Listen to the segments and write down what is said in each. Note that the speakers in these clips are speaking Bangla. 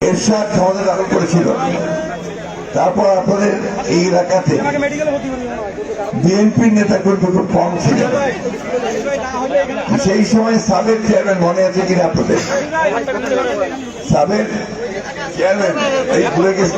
এরশাদ আমাদের দখল করেছিল। তারপর আপনাদের এই এলাকাতে বিএনপির নেতা কর্মী খুব কম ছিল। সেই সময় সাবেক চেয়ারম্যান মনে আছে কিনা আপনাদের? সাবেক ভুলে গেছে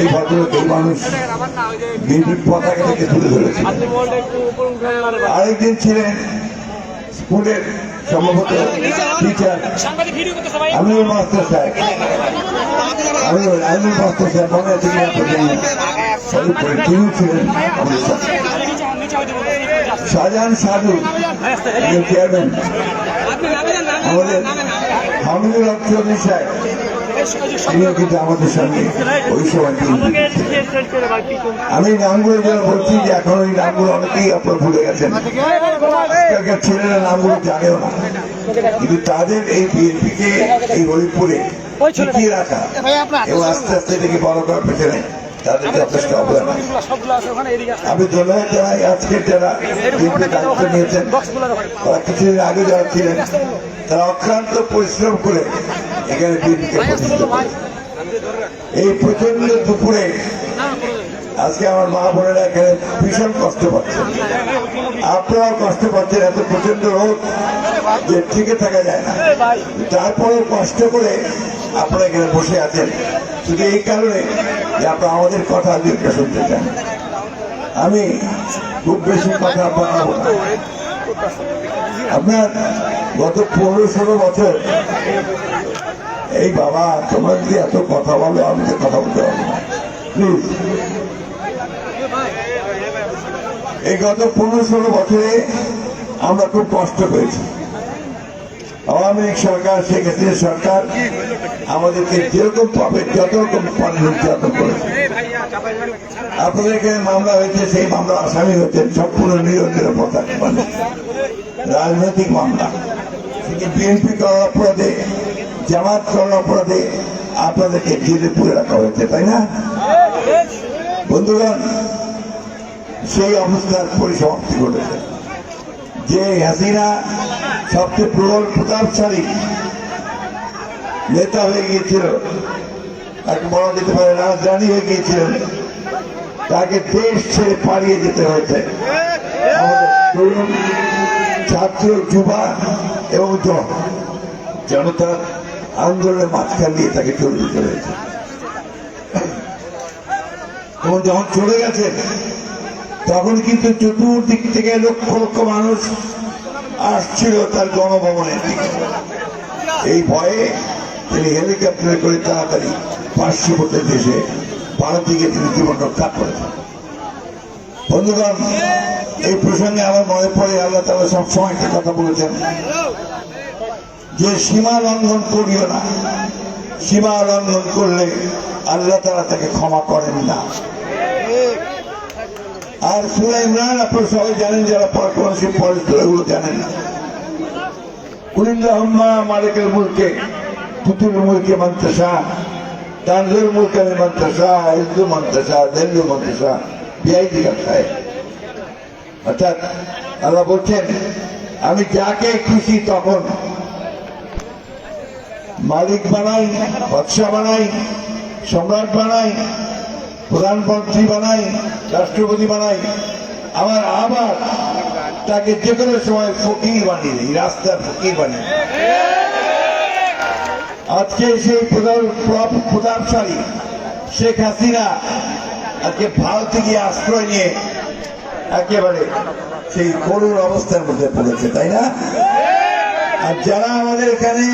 এই মানুষ। পতাকা থেকে তুলে ধরেছিল আরেকদিন ছিলেন স্কুলের সম্ভবত টিচার আমিনুল মাস্টার সাহেব আমিনুল আমিনুল মাস্টার সাহেব মনে আছে তিনি ছিলেন শাহজাহান সাধু যিনি চেয়ারম্যান আমাদের হামিদুল হক চৌধুরী সাহেব সঙ্গে ওই সময় আমি নামগুলো যেন বলছি যে এখন ওই নামগুলো অনেকেই আপনার ভুলে গেছেন। ছেলেরা নামগুলো জানেও না। কিন্তু তাদের এই বিএনপিকে এই হরিপুরে রাখা এবং আস্তে আস্তে এটাকে বড় করার পেছনে তাদের যথেষ্ট অবদান। আমি ধন্যবাদ জানাই আজকের যারা দায়িত্ব কিছুদিন আগে যারা ছিলেন, তারা অক্লান্ত পরিশ্রম করে এখানে এই প্রচণ্ড দুপুরে আজকে আমার মা বোনেরা এখানে ভীষণ কষ্ট পাচ্ছে। আপনারাও কষ্ট পাচ্ছেন, এত প্রচণ্ড রোদ যে টিকে থাকা যায় না। তারপরেও কষ্ট করে আপনারা এখানে বসে আছেন। শুধু এই কারণে যে আপনারা আমাদের কথা দীর্ঘ শুনতে চান। আমি খুব বেশি কথা বাড়াবো আপনার গত পনেরো ষোলো বছর এই বাবা, তোমরা যদি এত কথা বলো, আমি তো কথা বলতে পারব না। প্লিজ এই গত পনেরো ষোলো বছরে আমরা খুব কষ্ট পেয়েছি। আওয়ামী লীগ সরকার, শেখ হাসিনা সরকার আমাদেরকে যেরকম পাবে যত রকম পানি নির্যাতন করেছে। আপনাদের এখানে মামলা হয়েছে, সেই মামলা আসামি হয়েছে, সম্পূর্ণ নিরাপত্তা। রাজনৈতিক মামলা। বিএনপি করার অপরাধে জামাত করার অপরাধে আপনাদেরকে জেলে পুরে রাখা হয়েছে, তাই না? বন্ধুগণ, সেই অবস্থার পরিসমাপ্তি ঘটেছে। যে হাসিনা সবচেয়ে প্রবল প্রতাপশালী নেতা হয়ে গিয়েছিল, তাকে বলা যেতে পারে রাজধানী হয়ে গিয়েছিলেন তাকে দেশ ছেড়ে পালিয়ে যেতে হয়েছে। ছাত্র, যুবা এবং জন- জনতা আন্দোলনের মাঝখান দিয়ে তাকে চলে যেতে হয়েছে এবং যখন চলে গেছেন তখন কিন্তু চতুর্দিক থেকে লক্ষ লক্ষ মানুষ আসছিল তার গণভবনের দিকে। এই ভয়ে তিনি হেলিকপ্টারে করে তাড়াতাড়ি পার্শ্ববর্তী দেশে, ভারতে গিয়ে তিনি জীবন রক্ষা করেছেন। বন্ধুগণ, এই প্রসঙ্গে আমার মনে পড়ে, আল্লাহ তালা সবসময় একটা কথা বলেছেন। যে সীমা লঙ্ঘন করিও না। সীমা লঙ্ঘন করলে আল্লাহ তালা তাকে ক্ষমা করেন না। আর সুরা ইমরান, আপনারা সবাই জানেন, যারা পড়াশোনা সে পড়ে এগুলো জানেন না। মালিকের মুলকে মুলকে অর্থাৎ বলছেন, আমি যাকে খুশি তখন মালিক বানাই বাদশা বানাই, সম্রাট বানাই, প্রধানমন্ত্রী বানাই, রাষ্ট্রপতি বানাই। আমার আবার তাকে যে কোনো সময় ফকির বানিয়ে দিই রাস্তার ফকির বানিয়ে আজকে সেই প্রধান প্রতাপশালী শেখ হাসিনা আজকে ভারতে গিয়ে আশ্রয় নিয়ে একেবারে সেই করুণ অবস্থার মধ্যে পড়েছে, তাই না? আর যারা আমাদের এখানে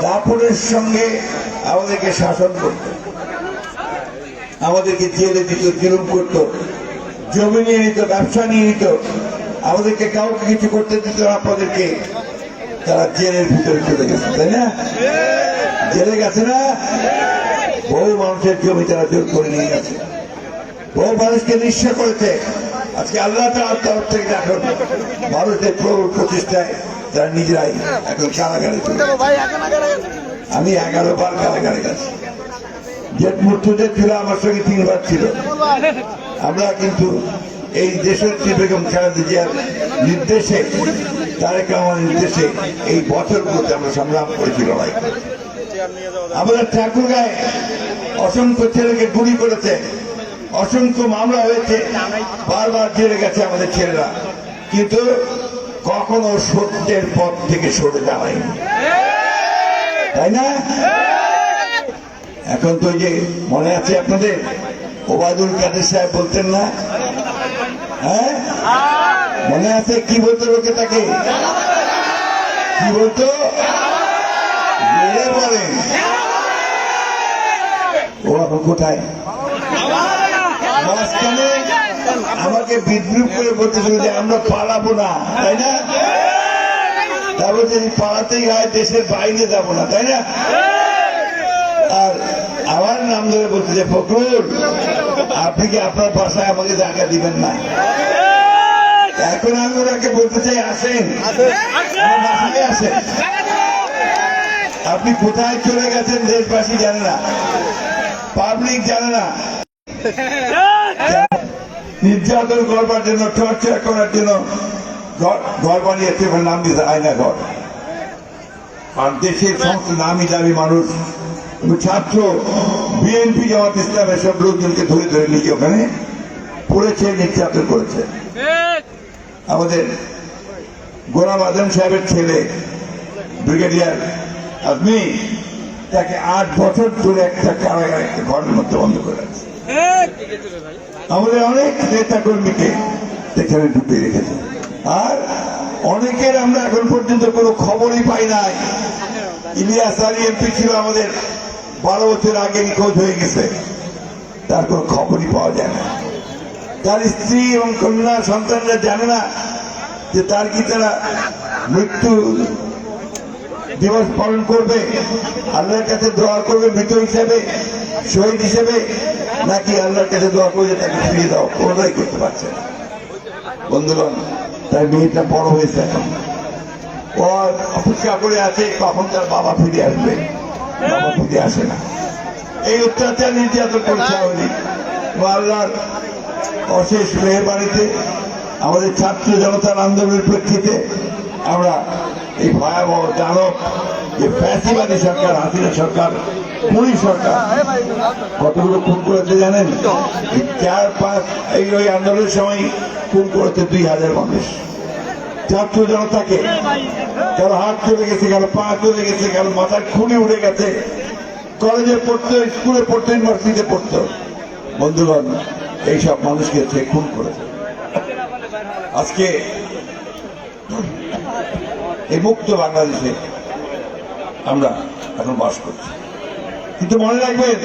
দাপটের সঙ্গে আমাদেরকে শাসন করত। আমাদেরকে জেলে দিত, জুলুম করত। জমি নিয়ে নিত, ব্যবসা নিয়ে নিত। আমাদেরকে কাউকে কিছু করতে দিত আপনাদেরকে তারা জেলের ভিতরে চলে গেছে, তাই না? জেলে গেছে না? বহু মানুষের জমি তারা জোর করে নিয়ে গেছে। বহু মানুষকে নিঃস্ব করেছে। আজকে আল্লাহ তাআলার তরফ থেকে এখন মানুষের প্রবল প্রচেষ্টায় তারা নিজেরাই এখন কারাগারে আমি এগারো বার কারাগারে গেছি। যে মুর্তুদের ছিল, আমার সঙ্গে তিনবার ছিল। আমরা কিন্তু এই দেশের বেগম খালেদা জিয়ার নির্দেশে, তারেক রহমানের নির্দেশে এই বছরগুলোতে আমরা সংগ্রাম করেছি লড়াই। আমাদের ঠাকুর গায়ে অসংখ্য ছেলেকে গুলি করেছে, অসংখ্য মামলা হয়েছে, বারবার জেলে গেছে আমাদের ছেলেরা। কিন্তু কখনো সত্যের পথ থেকে সরে যাওয়ায়নি তাই না? এখন তো যে মনে আছে আপনাদের, ওবায়দুল কাদের সাহেব বলতেন না? হ্যাঁ? মনে আছে কি বলতো লোকে তাকে কি বলতো? বলেন। ও এখন কোথায়? মাঝখানে আমাকে বিদ্রুপ করে বলতেছিল যে আমরা পালাবো না, তাই না? তারপর যদি পালাতেই হয়, দেশের বাইরে যাব না, তাই না? আর আমার নাম ধরে বলতে যে ফখরুল, আপনি কি আপনার বাসায় আমাকে জায়গা দিবেন না? এখন আমি ওনাকে বলতে চাই, আসেন আসেন। আপনি কোথায় চলে গেছেন, দেশবাসী জানে না। পাবলিক জানে না। নির্যাতন করবার জন্য টর্চার করার জন্য ঘর- বানিয়েছে নাম দিয়েছে আয়না ঘর। আর দেশের সমস্ত নামি দামি মানুষ ছাত্র বিএনপি জামাত ইসলামের সব লোকজনকে ধরে ধরে নিয়ে ওখানে পড়েছে, নির্যাতন করেছে। আমাদের গোলাম আজম সাহেবের ছেলে, ব্রিগেডিয়ার আজমি তাকে আট বছর ধরে একটা কারাগারে, একটা ঘরের মধ্যে বন্ধ করে আছে আমাদের অনেক নেতা কর্মীকে এখানে ঢুকে রেখেছে। আর অনেকের আমরা এখন পর্যন্ত কোনো খবরই পাই নাই। ইলিয়াস আলী এমপি ছিল আমাদের, বারো বছর আগে নিখোঁজ হয়ে গেছে। তার কোনো খবরই পাওয়া যায় না। তার স্ত্রী এবং কন্যা সন্তানরা জানে না যে তার কি তারা মৃত্যু দিবস পালন করবে। আল্লাহর কাছে দোয়া করবে, মৃত হিসেবে, শহীদ হিসেবে, নাকি আল্লাহর কাছে দোয়া করবে তাকে ফিরিয়ে দাও? কোনোটাই করতে পারছে না। বন্ধুগণ, তার মেয়েটা বড় হয়েছে এখন। ও অপেক্ষা করে আছে, কখন তার বাবা ফিরে আসবে? বাবা ফিরে আসে না। এই অত্যাচার নির্যাতন করছে আমাদের আল্লাহর অশেষ মেহরবানিতে আমাদের ছাত্র জনতার আন্দোলনের প্রেক্ষিতে আমরা এই ভয়াবহ দানব যে ফ্যাসিবাদী সরকার, হাসিনা সরকার পুরী সরকার, কতগুলো খুন করেছে জানেন? চার পাঁচ, এই ওই আন্দোলনের সময় খুন করেছে দুই হাজার মানুষ। ছাত্র জনতাকে। কারও হাত চলে গেছে, কারও পা চলে গেছে, কারও মাথার খুলি উঠে গেছে। কলেজে পড়তো, স্কুলে পড়তো, ইউনিভার্সিটিতে পড়তো। বন্ধুগণ, এইসব মানুষকে খুন করেছে। আজকে এই মুক্ত বাংলাদেশে আমরা এখন বাস করছি। কিন্তু মনে রাখবেন,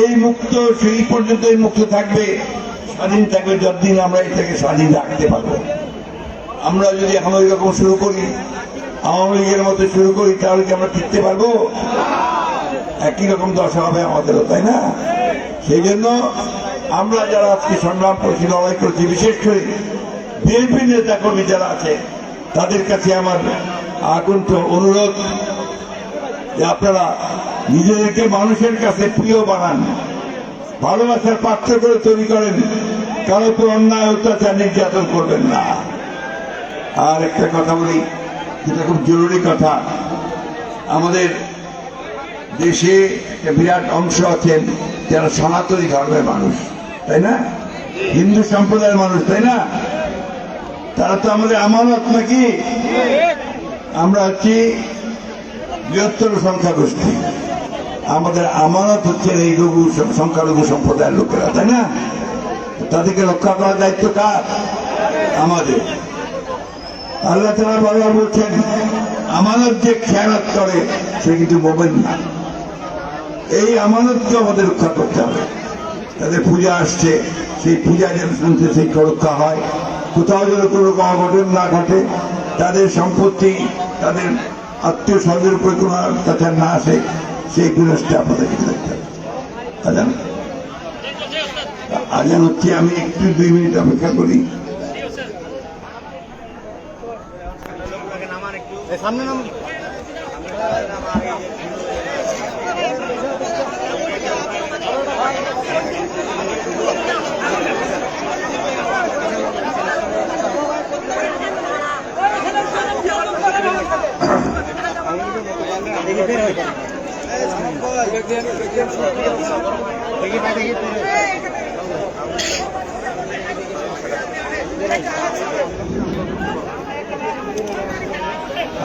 এই মুক্ত সেই পর্যন্ত এই মুক্ত থাকবে, স্বাধীন থাকবে যতদিন আমরা এটাকে স্বাধীন রাখতে পারব। আমরা যদি এখন ওই রকম শুরু করি, আওয়ামী লীগের মতো শুরু করি, তাহলে কি আমরা টিকতে পারব? একই রকম দশা হবে আমাদেরও, তাই না? সেই জন্য আমরা যারা আজকে সংগ্রাম করছি, লড়াই করছি, বিশেষ করে বিএনপি নেতা কর্মী যারা আছে তাদের কাছে আমার আকুণ্ঠ অনুরোধ যে আপনারা নিজেদেরকে মানুষের কাছে প্রিয় বানান, ভালোবাসার পাত্র করে তৈরি করেন, কারও তো অন্যায়, অত্যাচার, নির্যাতন করবেন না। আর একটা কথা বলি, যেটা খুব জরুরি কথা, আমাদের দেশে একটা বিরাট অংশ আছেন যারা সনাতনী ধর্মের মানুষ, তাই না? হিন্দু সম্প্রদায়ের মানুষ, তাই না? তারা তো আমাদের আমানত নাকি? আমরা হচ্ছি বৃহত্তর সংখ্যাগোষ্ঠী? আমাদের আমানত হচ্ছে এই লঘু সংখ্যালঘু সম্প্রদায়ের লোকেরা, তাই না? তাদেরকে রক্ষা করার দায়িত্ব কার? আমাদের। আল্লাহ তালা বাবা বলছেন, আমানত যে খেয়ালত করে, সে কিন্তু মোমেন না। এই আমানতকে আমাদের রক্ষা করতে হবে। তাদের পূজা আসছে, সেই পূজা যেন শুনছে সেই রক্ষা হয়। কোথাও যেন কোনো অঘটন না ঘটে, তাদের সম্পত্তি, তাদের আত্মীয় স্বজনের উপরে কোনো অত্যাচার না আসে, সেই ব্যবস্থা আপনাদের কিছু দেখতে হবে। আজান? আজান হচ্ছে আমি একটু দুই মিনিট অপেক্ষা করি। সামনে নাম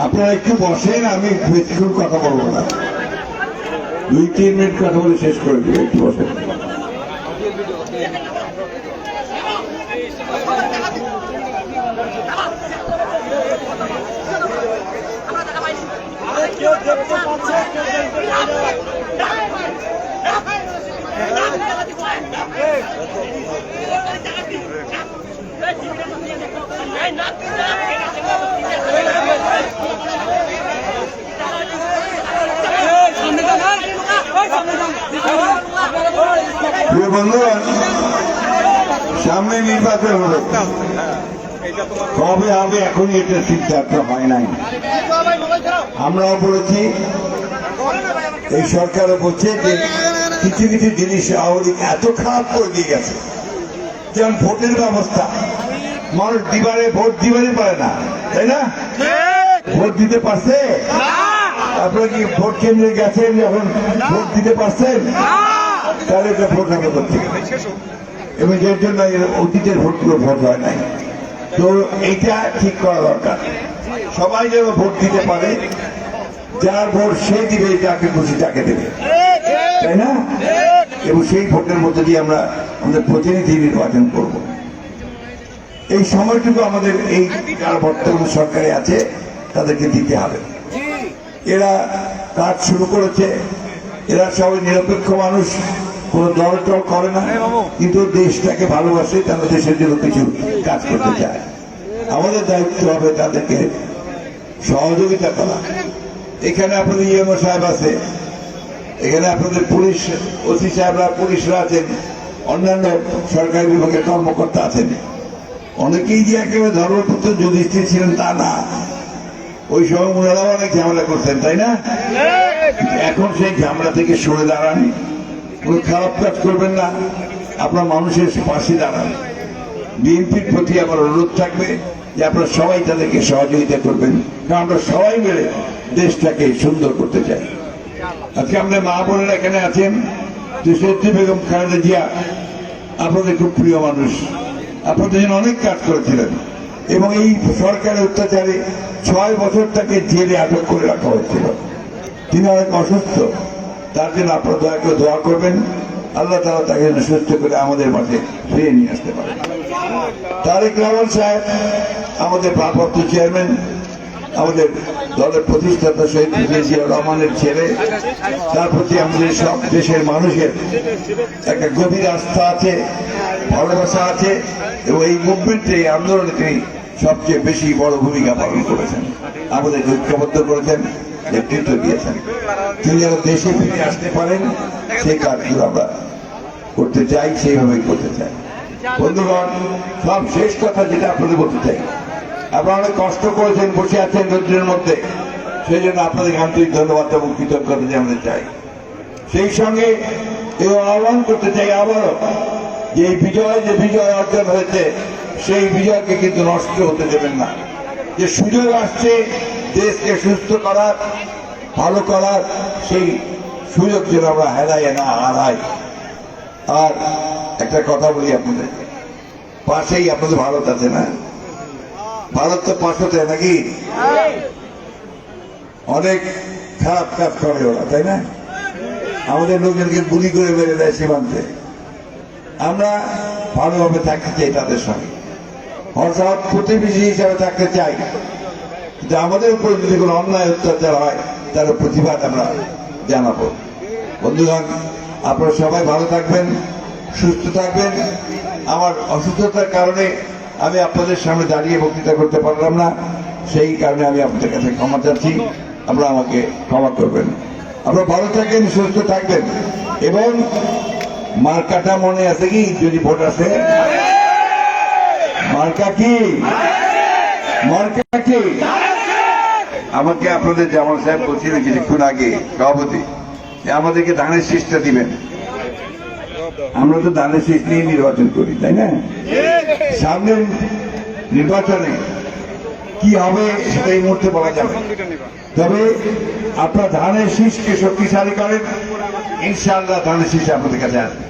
আপনারা একটু বসেন, আমি বেশিক্ষণ কথা বলব না। দুই, তিন মিনিট কথা বলে শেষ করে দিব একটু বসেন। প্রিয় বন্ধুগণ সামনে নির্বাচন হবে। কবে হবে এখনই এটা সিদ্ধান্ত হয় নাই। আমরাও বলেছি, এই সরকারও বলছে যে কিছু কিছু জিনিস আওয়ামী এত খারাপ করে দিয়ে গেছে। যেমন ভোটের ব্যবস্থা। মানুষ দিবারে ভোট দিবারই পারে না, তাই না? ভোট দিতে পারছে? আপনারা কি ভোট কেন্দ্রে গেছেন যখন ভোট দিতে পারছেন? তাহলে এটা ভোট হবে করতে এবং এর জন্য অতীতের ভোটগুলো ভোট হয় নাই। তো এইটা ঠিক করা দরকার। সবাই যেন ভোট দিতে পারে, যার ভোট সে দিবে, যাকে খুশি তাকে দেবে। তাই না? এবং সেই ভোটের মধ্যে দিয়ে আমরা আমাদের প্রতিনিধি নির্বাচন করব। এই সময়টুকু আমাদের এই যারা বর্তমান সরকারে আছে, তাদেরকে দিতে হবে। এরা কাজ শুরু করেছে, এরা সবাই নিরপেক্ষ মানুষ। কোন দল টল করে না কিন্তু দেশটাকে ভালোবাসে তারা দেশের জন্য কিছু কাজ করতে চায়। আমাদের দায়িত্ব হবে তাদেরকে সহযোগিতা করা। এখানে আপনাদের ইএমও সাহেব আছে এখানে আপনাদের পুলিশ ওসি সাহেবরা পুলিশরা আছেন অন্যান্য সরকারি বিভাগের কর্মকর্তা আছেন। অনেকেই যে একেবারে ধর্মপুত্র যুধিষ্ঠির ছিলেন তা না। ওই সময় ওনারাও অনেক ঝামেলা করতেন তাই না? এখন সেই ঝামেলা থেকে সরে দাঁড়ান। কোনো খারাপ কাজ করবেন না। আপনার মানুষের পাশে দাঁড়ান। বিএনপির প্রতি আমার অনুরোধ থাকবে যে আপনারা সবাই তাদেরকে সহযোগিতা করবেন। কারণ আমরা সবাই মিলে দেশটাকে সুন্দর করতে চাই। আজকে আমাদের মা বোনেরা এখানে আছেন। যে সত্যি বেগম খালেদা জিয়া, আপনাদের খুব প্রিয় মানুষ। আপনাদের জন্য অনেক কাজ করেছিলেন। এবং এই সরকারের অত্যাচারে ছয় বছর তাকে জেলে আটক করে রাখা হয়েছিল। তিনি অনেক অসুস্থ। তার জন্য আপনারা দয়া করে দোয়া করবেন। আল্লাহ তালা তাকে সুস্থ করে আমাদের মাঝে ফিরিয়ে নিয়ে আসতে পারে তারেক রহমান সাহেব, আমাদের ভারপ্রাপ্ত চেয়ারম্যান, আমাদের দলের প্রতিষ্ঠাতা শহীদ জিয়া রহমানের ছেলে, তার প্রতি আমাদের সব দেশের মানুষের একটা গভীর আস্থা আছে, ভালোবাসা আছে, এবং এই মুভমেন্টে এই আন্দোলনে তিনি সবচেয়ে বেশি বড় ভূমিকা পালন করেছেন। আমাদের ঐক্যবদ্ধ করেছেন। নেতৃত্ব দিয়েছেন তিনি যেন দেশে ফিরে আসতে পারেন, সেই কাজগুলো আমরা করতে চাই, সেইভাবেই করতে চাই। বন্ধুগণ, সব শেষ কথা যেটা আপনাদের বলতে চাই। আপনারা অনেক কষ্ট করেছেন, বসে আছেন রৌদ্রের মধ্যে। সেই জন্য আপনাদের আন্তরিক ধন্যবাদ এবং কৃতজ্ঞতা জানাতে চাই। সেই সঙ্গে এই আহ্বান করতে চাই আবারও যে এই বিজয়, যে বিজয় অর্জন হয়েছে, সেই বিজয়কে কিন্তু নষ্ট হতে দেবেন না। যে সুযোগ আসছে দেশকে সুস্থ করার, ভালো করার সেই সুযোগ যেন আমরা হেরাই না হারাই। আর একটা কথা বলি আপনাদের। পাশেই আপনাদের ভারত আছে না? ভারত তো পাশতে নাকি? অনেক খারাপ কাজ করে ওরা, তাই না? আমাদের লোকজনকে গুলি করে মেরে দেয় সীমান্তে। আমরা ভালোভাবে থাকতে চাই তাদের সঙ্গে। অর্থাৎ প্রতিবেশী হিসাবে থাকতে চাই। কিন্তু আমাদের উপর যদি কোনো অন্যায় অত্যাচার হয়, তার প্রতিবাদ আমরা জানাব। বন্ধুগণ আপনারা সবাই ভালো থাকবেন, সুস্থ থাকবেন। আমার অসুস্থতার কারণে আমি আপনাদের সামনে দাঁড়িয়ে বক্তৃতা করতে পারলাম না। সেই কারণে আমি আপনাদের কাছে ক্ষমা চাচ্ছি। আপনারা আমাকে ক্ষমা করবেন। আপনারা ভালো থাকেন, সুস্থ থাকবেন। এবং মার্কাটা মনে আছে কি? যদি ভোট আছে মার্কা কি? মার্কা কি? আমাকে আপনাদের জামাল সাহেব বলছিলেন কিছুক্ষণ আগে, সভাপতি আমাদেরকে ধানের শীষটা দিবেন। আমরা তো ধানের শীষ নিয়ে নির্বাচন করি, তাই না? সামনে নির্বাচনে কি হবে সেটা এই মুহূর্তে বলা যাবে তবে আপনার ধানের শীষকে শক্তিশালী করেন, ইনশাআল্লাহ ধানের শীষ আপনাদের কাছে আসবে।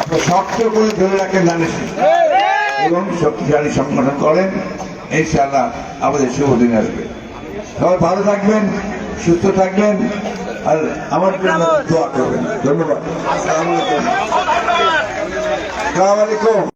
আপনার শক্ত করে ধরে রাখেন ধানের শীষ এবং শক্তিশালী সংগঠন করেন। ইনশাআল্লাহ আমাদের শুভ দিন আসবে। সবাই ভালো থাকবেন, সুস্থ থাকবেন, আর আমার জন্য দোয়া করবেন। ধন্যবাদ। আলাইকুম।